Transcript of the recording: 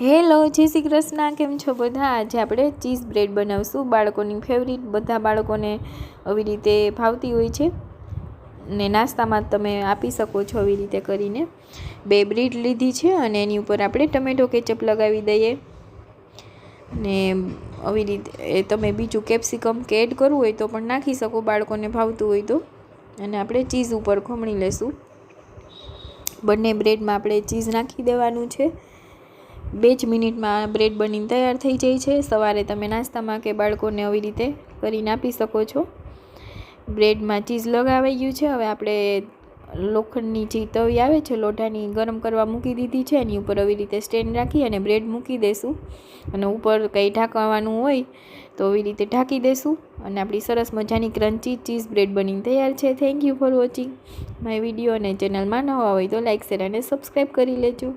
Hello, જય શ્રી કૃષ્ણ. કેમ છો બધા? આજે આપણે ચીઝ બ્રેડ બનાવશું. બાળકોની ફેવરિટ બધા બાળકોને આવી રીતે ભાવતી હોય છે. ને નાસ્તામાં તમે આપી શકો છો આવી રીતે કરીને. બે બ્રેડ લીધી છે અને એની ઉપર આપણે ટમેટો કેચઅપ લગાવી દઈએ. ને આવી રીતે તમે બીજું કેપ્સિકમ કે એડ કરવું હોય તો પણ નાખી શકો, બાળકોને ભાવતું હોય તો. અને આપણે ચીઝ ઉપર ખમણી લેશું. બંને બ્રેડમાં આપણે ચીઝ નાખી દેવાનું છે. બે જ મિનિટમાં બ્રેડ બનીને તૈયાર થઈ જાય છે. સવારે તમે નાસ્તામાં કે બાળકોને આવી રીતે કરીને આપી શકો છો. બ્રેડમાં ચીઝ લગાવાઈ ગયું છે. હવે આપણે લોખંડની જે તવી આવે છે, લોઢાની ગરમ કરવા મૂકી દીધી છે. એની ઉપર આવી રીતે સ્ટેન્ડ રાખી અને બ્રેડ મૂકી દેશું. અને ઉપર કંઈ ઢાંકવાનું હોય તો આવી રીતે ઢાંકી દેશું. અને આપણી સરસ મજાની ક્રન્ચી ચીઝ બ્રેડ બનીને તૈયાર છે. Thank you for watching my video અને ચેનલમાં નવા હોય તો લાઇક શેર અને સબસ્ક્રાઈબ કરી લેજો.